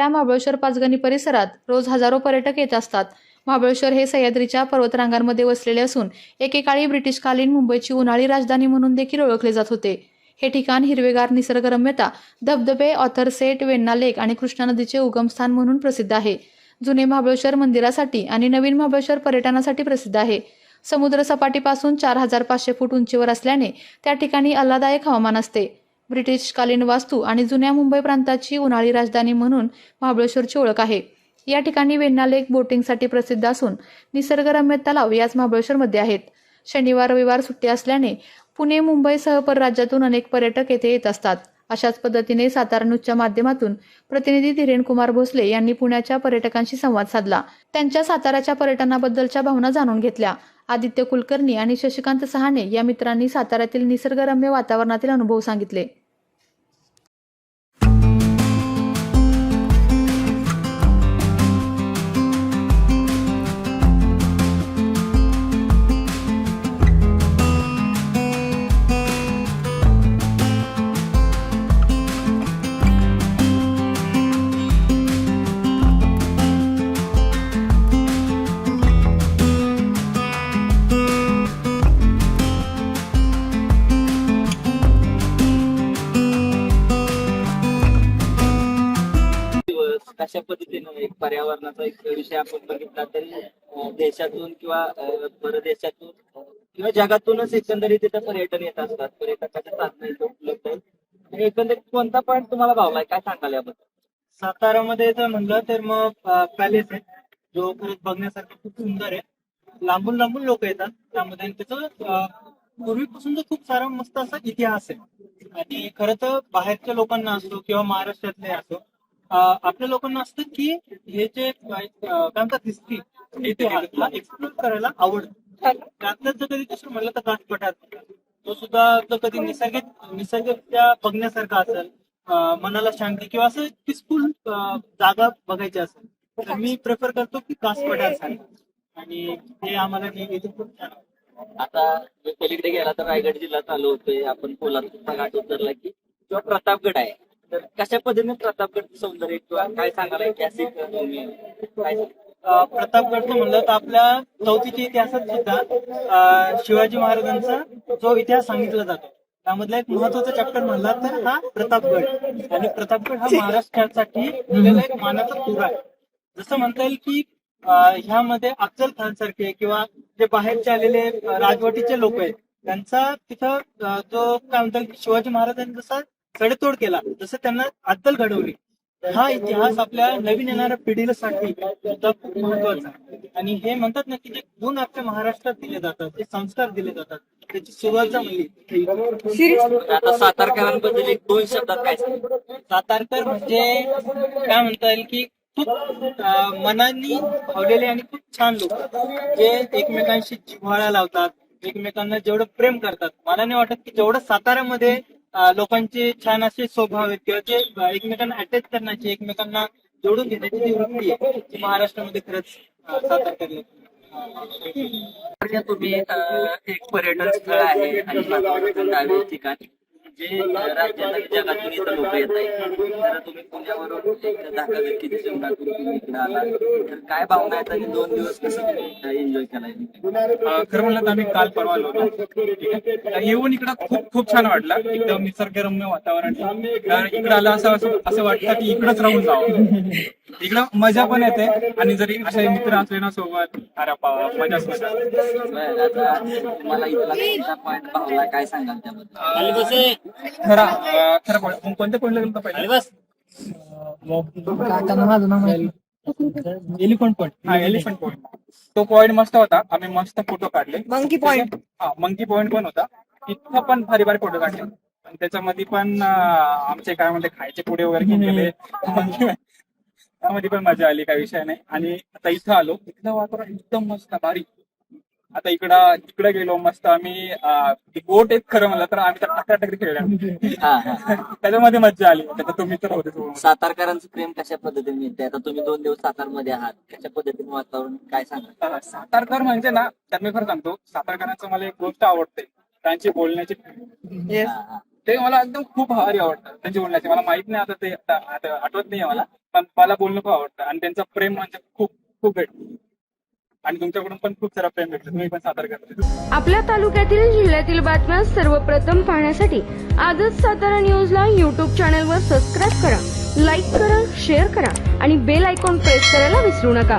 असलेल्या महाबळेश्वर पाचगणी परिसरात रोज हजारो पर्यटक येत असतात. महाबळेश्वर हे सह्याद्रीच्या पर्वतरांगांमध्ये वसलेले असून एकेकाळी ब्रिटिशकालीन मुंबईची उन्हाळी राजधानी म्हणून देखील ओळखले जात होते. हे ठिकाण हिरवेगार निसर्गरम्यता धबधबे ऑथरसेट वेण्णा लेक आणि कृष्णा नदीचे उगमस्थान म्हणून प्रसिद्ध आहे. जुने महाबळेश्वर मंदिरासाठी आणि नवीन महाबळेश्वर पर्यटनासाठी प्रसिद्ध आहे. समुद्रसपाटीपासून चार हजार पाचशे फूट उंचीवर असल्याने त्या ठिकाणी आल्हादायक हवामान असते. ब्रिटिशकालीन वास्तू आणि जुन्या मुंबई प्रांताची उन्हाळी राजधानी म्हणून महाबळेश्वरची ओळख आहे. या ठिकाणी वेण्णा लेक बोटिंगसाठी प्रसिद्ध असून निसर्गरम्य तलाव याच महाबळेश्वरमध्ये आहेत. शनिवार रविवार सुट्टी असल्याने पुणे मुंबईसह परराज्यातून अनेक पर्यटक येथे येत असतात. अशाच पद्धतीने सातारा न्यूजच्या माध्यमातून प्रतिनिधी धीरेन कुमार भोसले यांनी पुण्याच्या पर्यटकांशी संवाद साधला. त्यांच्या साताऱ्याच्या पर्यटनाबद्दलच्या भावना जाणून घेतल्या. आदित्य कुलकर्णी आणि शशिकांत सहाणे या मित्रांनी साताऱ्यातील निसर्गरम्य वातावरणातील अनुभव सांगितले. कशा पद्धतीनं एक पर्यावरणाचा एक विषय आपण बघितला तरी देशातून किंवा परदेशातून किंवा जगातूनच एकंदरीत तिथं पर्यटन येत असतात पर्यटकाच्या साधना इथं उपलब्ध आहेत. आणि एकंदरीत कोणता पॉईंट तुम्हाला भावलाय काय सांगाल याबद्दल? सातारामध्ये जर म्हणलं तर मग पॅलेस आहे. जो खरंच बघण्यासारखा खूप सुंदर आहे. लांबून लांबून लोक येतात. त्यामध्ये आणि त्याचं पूर्वीपासून तर खूप सारा मस्त असा इतिहास आहे. आणि खरं तर बाहेरच्या लोकांना असो किंवा महाराष्ट्रातले असो आपल्या लोकांना असतं की हे जे काय म्हणतात हिस्ट्री इतिहास हा एक्सप्लोर करायला आवडतो. त्यातलं जर कधी दुसरं म्हणलं तर काठपठार तो सुद्धा जर कधी निसर्गिक निसर्गच्या बघण्यासारखा असेल मनाला शांती किंवा असं पीसफुल जागा बघायची असेल तर मी प्रेफर करतो की कास आणि हे आम्हाला नेहमी इथे खूप छान आता पलीकडे गेला तर रायगड जिल्हा चालू होतोय आपण कोल्हापूरचा घाट उतरला की किंवा प्रतापगड आहे. तर कशा पद्धतीने प्रतापगड सौंदर्य किंवा काय सांगाल ऐतिहासिक काय प्रतापगडचं म्हणलं तर आपल्या चौथीच्या इतिहासात सुद्धा शिवाजी महाराजांचा जो इतिहास सांगितला जातो त्यामधला एक महत्त्वाचा चॅप्टर म्हणला तर हा प्रतापगड. आणि प्रतापगड हा महाराष्ट्रासाठी दिलेला एक मानाचा तुरा आहे. जसं म्हणता येईल की ह्यामध्ये अफजल खान सारखे किंवा जे बाहेरचे आलेले राजवटीचे लोक आहेत त्यांचा तिथं जो काय म्हणता येईल शिवाजी महाराजांनी जसा सडेतोड केला. जसं त्यांना अद्दल घडवली. हा इतिहास आपल्या नवीन येणाऱ्या पिढीला साठी सुद्धा खूप महत्त्वाचा आहे. आणि हे म्हणतात ना की जे गुण आपल्या महाराष्ट्रात दिले जातात जे संस्कार दिले जातात त्याची सुरुवात म्हणली आता सातारकरांबद्दल एक दोन शब्दात काय सातारकर म्हणजे काय म्हणता येईल की खूप मनानी भावलेले आणि खूप छान लोक. जे एकमेकांशी जिव्हाळा लावतात एकमेकांना जेवढं प्रेम करतात. मला नाही वाटत की जेवढं साताऱ्यामध्ये लोकांचे छान असे स्वभाव आहेत किंवा जे एकमेकांना अटॅच करण्याची एकमेकांना जोडून घेण्याची जी वृत्ती आहे ती महाराष्ट्रामध्ये खरंच सादर करण्यात तुम्ही एक पर्यटन स्थळ आहे आणि वातावरण ठिकाण. जे अं, जगातून इथं लोक येत आहेत तर तुम्ही पुण्यावरून एक दहा व्यक्ती जीवनातून तुम्ही इकडे आला तर काय भावना आहेत आणि दोन दिवस कसं एन्जॉय केलाय? अं, खरं म्हणलं तर आम्ही काल परवा आलो होतो. ठीक आहे? तर येऊन इकडं खूप खूप छान वाटलं. एकदम निसर्गरम्य वातावरण तर इकडं आलं असं असं असं वाटतं की इकडंच राहून जावं. इकडं मजा पण येते. आणि जरी असे मित्र असले ना सोबत अरे मजा इथला काय सांगाल त्याबद्दल खरा खरं पण कोणत्या गेलो होतो पहिले? एलिफंट पॉईंट हा एलिफंट पॉईंट तो पॉईंट मस्त होता. आम्ही मस्त फोटो काढले. मंकी पॉईंट हा मंकी पॉईंट पण होता. तिथं पण भारी भारी फोटो काढले. त्याच्यामध्ये पण आमचे काय म्हणते खायचे पुढे वगैरे गेले. त्यामध्ये पण मजा आली काही विषय नाही. आणि आता इथं आलो. इथलं वातावरण एकदम मस्त भारी आता इकडं इकडे गेलो मस्त. आम्ही बोट एक खरं म्हणलं तर आम्ही तर अकरा टक्के खेळल्या त्याच्यामध्ये मजा आली. त्याच्यात तुम्ही तर होते. सातारकरांचं प्रेम कशा पद्धतीने मिळते आता तुम्ही दोन दिवस सातारमध्ये आहात. कशा पद्धतीने वातावरण? काय सांगाल? अं, सातारकर म्हणजे ना तर मी खरं सांगतो सातारकरांचं मला एक गोष्ट आवडते. त्यांची बोलण्याची. ते मला एकदम खूप भारी आवडतं त्यांची बोलण्याची. मला माहीत नाही आता ते आता- आता आठवत नाही मला. पण मला बोलणं खूप आवडतं. आणि त्यांचं प्रेम म्हणजे खूप खूप भेटतं. आणि तुमच्याकडून पण खूप सारा प्रेम भेटलं. तुम्ही पण सादर करता आपल्या तालुक्यातील जिल्ह्यातील बातम्या सर्वप्रथम पाहण्यासाठी आजच सातारा न्यूजला युट्यूब चॅनलवर सबस्क्राईब करा लाईक करा शेअर करा आणि बेल आयकॉन प्रेस करायला विसरू नका.